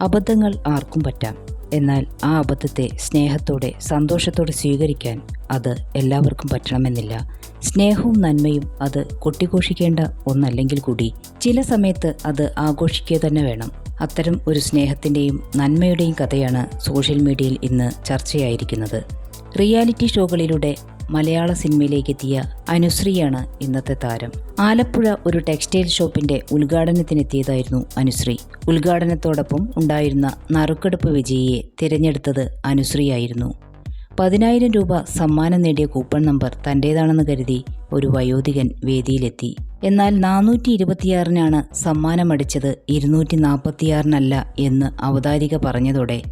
അബദ്ധങ്ങൾ ആർക്കും പറ്റാം. എന്നാൽ ആ അബദ്ധത്തെ സ്നേഹത്തോടെ സന്തോഷത്തോടെ സ്വീകരിക്കാൻ അത് എല്ലാവർക്കും പറ്റണമെന്നില്ല. സ്നേഹവും നന്മയും അത് കൊട്ടിഘോഷിക്കേണ്ട ഒന്നല്ലെങ്കിൽ കൂടി. ചില സമയത്ത് അത് ആഘോഷിക്കുക തന്നെ വേണം. അത്തരം ഒരു സ്നേഹത്തിന്റെയും നന്മയുടെയും കഥയാണ് സോഷ്യൽ മീഡിയയിൽ ഇന്ന് ചർച്ചയായിരിക്കുന്നത്. റിയാലിറ്റി ഷോകളിലൂടെ മലയാള സിനിമയിലേക്ക് എത്തിയ അനുശ്രീയാണ് ഇന്നത്തെ താരം. ആലപ്പുഴ ഒരു ടെക്സ്റ്റൈൽ ഷോപ്പിന്റെ ഉദ്ഘാടനത്തിനെത്തിയതായിരുന്നു അനുശ്രീ. ഉദ്ഘാടനത്തോടൊപ്പം ഉണ്ടായിരുന്ന നറുക്കെടുപ്പ് വിജയിയെ തിരഞ്ഞെടുത്തത് അനുശ്രീയായിരുന്നു. പതിനായിരം രൂപ സമ്മാനം നേടിയ കൂപ്പൺ നമ്പർ തന്റേതാണെന്ന് കരുതി ഒരു വയോധികൻ വേദിയിലെത്തി. എന്നാൽ നാനൂറ്റി ഇരുപത്തിയാറിനാണ് സമ്മാനമടിച്ചത് ഇരുന്നൂറ്റി നാൽപ്പത്തിയാറിനല്ല എന്ന് അവതാരിക പറഞ്ഞതോടെ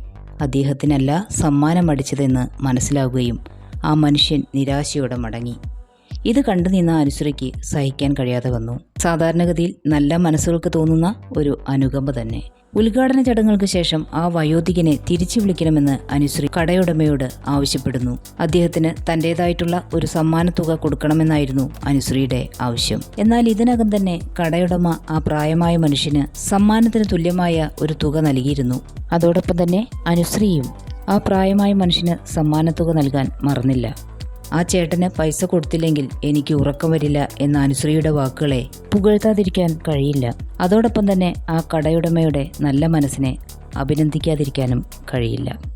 അദ്ദേഹത്തിനല്ല സമ്മാനമടിച്ചതെന്ന് മനസ്സിലാവുകയും ആ മനുഷ്യൻ നിരാശയോടെ മടങ്ങി. ഇത് കണ്ടു നിന്ന അനുശ്രീക്ക് സഹിക്കാൻ കഴിയാതെ വന്നു. സാധാരണഗതിയിൽ നല്ല മനസ്സുകൾക്ക് തോന്നുന്ന ഒരു അനുകമ്പ തന്നെ. ഉദ്ഘാടന ചടങ്ങുകൾക്ക് ശേഷം ആ വയോധികനെ തിരിച്ചു വിളിക്കണമെന്ന് അനുശ്രീ കടയുടമയോട് ആവശ്യപ്പെടുന്നു. അദ്ദേഹത്തിന് തന്റേതായിട്ടുള്ള ഒരു സമ്മാനത്തുക കൊടുക്കണമെന്നായിരുന്നു അനുശ്രീയുടെ ആവശ്യം. എന്നാൽ ഇതിനകം തന്നെ കടയുടമ ആ പ്രായമായ മനുഷ്യന് സമ്മാനത്തിന് തുല്യമായ ഒരു തുക നൽകിയിരുന്നു. അതോടൊപ്പം തന്നെ അനുശ്രീയും ആ പ്രായമായ മനുഷ്യന് സമ്മാനത്തുക നൽകാൻ മറന്നില്ല. ആ ചേട്ടന് പൈസ കൊടുത്തില്ലെങ്കിൽ എനിക്ക് ഉറക്കം വരില്ല എന്ന അനുശ്രീയുടെ വാക്കുകളെ പുകഴ്ത്താതിരിക്കാൻ കഴിയില്ല. അതോടൊപ്പം തന്നെ ആ കടയുടമയുടെ നല്ല മനസ്സിനെ അഭിനന്ദിക്കാതിരിക്കാനും കഴിയില്ല.